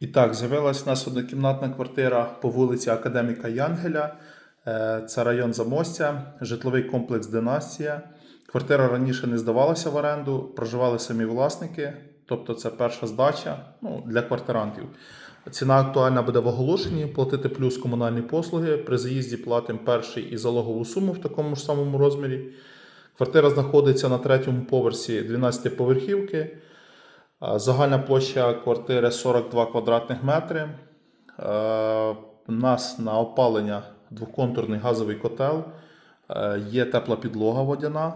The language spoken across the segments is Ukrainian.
І так, з'явилась у нас однокімнатна квартира по вулиці Академіка Янгеля. Е, Це район Замостя, житловий комплекс Династія. Квартира раніше не здавалася в оренду, проживали самі власники, тобто це перша здача ну, для квартирантів. Ціна актуальна буде в оголошенні, платити плюс комунальні послуги. При заїзді платимо перший і залогову суму в такому ж самому розмірі. Квартира знаходиться на третьому поверсі 12-поверхівки. Загальна площа квартири 42 квадратних метри. Е, У нас на опалення двоконтурний газовий котел, Е, є тепла підлога водяна,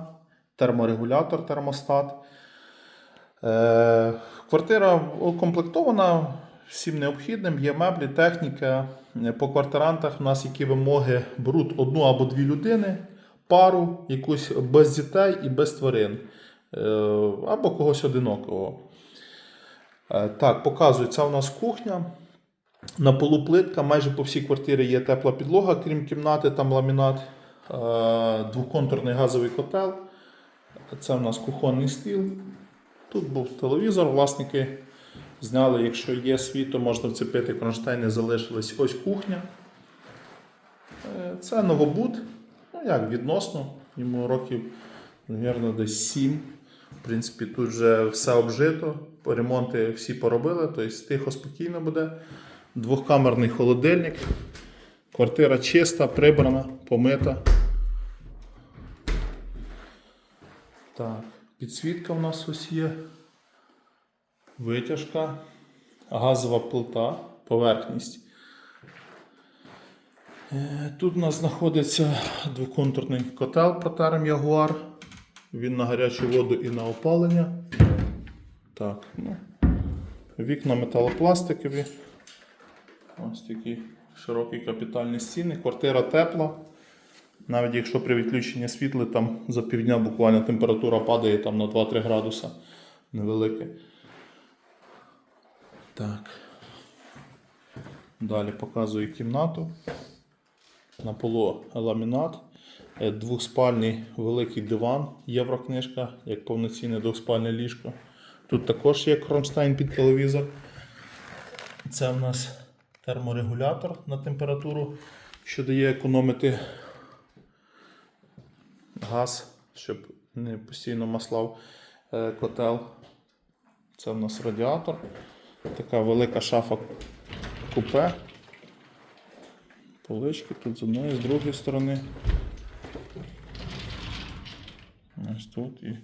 терморегулятор, термостат. Е, Квартира укомплектована всім необхідним, є меблі, техніка. Е, По квартирантах у нас які вимоги беруть одну або дві людини, пару, якусь без дітей і без тварин, Е, або когось одинокого. Е, Так, показую, це у нас кухня. На полу плитка, майже по всій квартирі є тепла підлога, крім кімнати, там ламінат, Е, двоконтурний газовий котел. Це у нас кухонний стіл. Тут був телевізор, власники зняли, якщо є світло, можна вцепити кронштейни, залишилась ось кухня. Е, Це новобуд, ну як відносно, йому років, мабуть, десь 7. В принципі, тут вже все обжито, ремонти всі поробили, тобто тихо, спокійно буде. Двохкамерний холодильник. Квартира чиста, прибрана, помита. Так, підсвітка у нас ось є. Витяжка, газова плита, поверхність. Е, Тут у нас знаходиться двоконтурний котел протерем Ягуар. Він на гарячу воду і на опалення. Так, ну. Вікна металопластикові. Ось такі широкі капітальні стіни. Квартира тепла. Навіть якщо при відключенні світла там за півдня буквально температура падає там на 2-3 градуса невелике. Так. Далі показую кімнату. На полу ламінат, Е, двохспальний великий диван, єврокнижка, як повноцінне двохспальне ліжко. Тут також є кронштейн під телевізор. Це в нас терморегулятор на температуру, що дає економити газ, щоб не постійно маслав е, котел. Це в нас радіатор. Така велика шафа купе. Полички тут з одної, з другої сторони. Ось тут і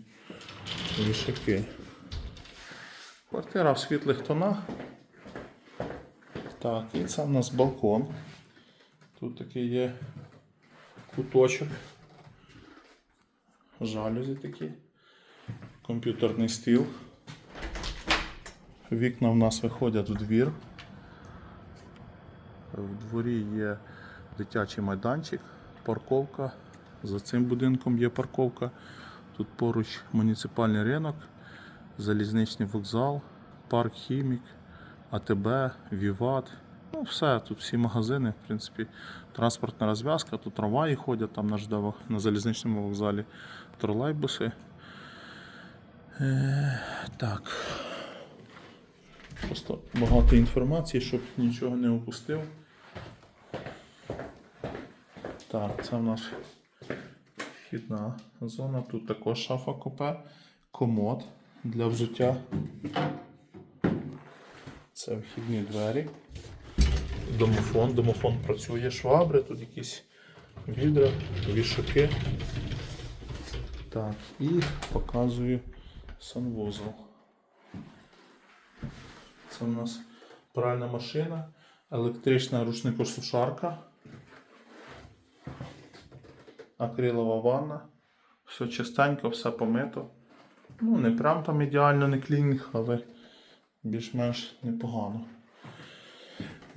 вішаки. Квартира в світлих тонах. Так, і це в нас балкон. Тут такий є куточок. Жалюзі такі. Комп'ютерний стіл. Вікна в нас виходять в двір. В дворі є дитячий майданчик, парковка. За цим будинком є парковка. Тут поруч муніципальний ринок, залізничний вокзал, парк Хімік, АТБ, Віват. Ну, все, тут всі магазини, в принципі, транспортна розв'язка, тут трамваї ходять там на ЖД, на залізничному вокзалі, тролейбуси. Е, так. Просто багато інформації, щоб нічого не опустив. Так, це в нас вхідна зона. Тут також шафа купе, комод для взуття. Це вхідні двері. Домофон. Домофон працює, швабри, тут якісь відра, вішаки. Так, і показую санвузол. Це у нас пральна машина, електрична рушникосушарка, акрилова ванна. Все чистенько, все помито. Ну, не прям там ідеально, не клінінг, але більш-менш непогано.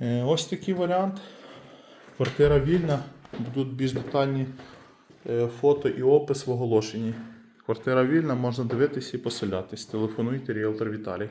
Е, ось такий варіант. Квартира вільна. Будуть більш детальні е, фото і опис в оголошенні. Квартира вільна, можна дивитися і поселятись. Телефонуйте, ріелтор Віталій.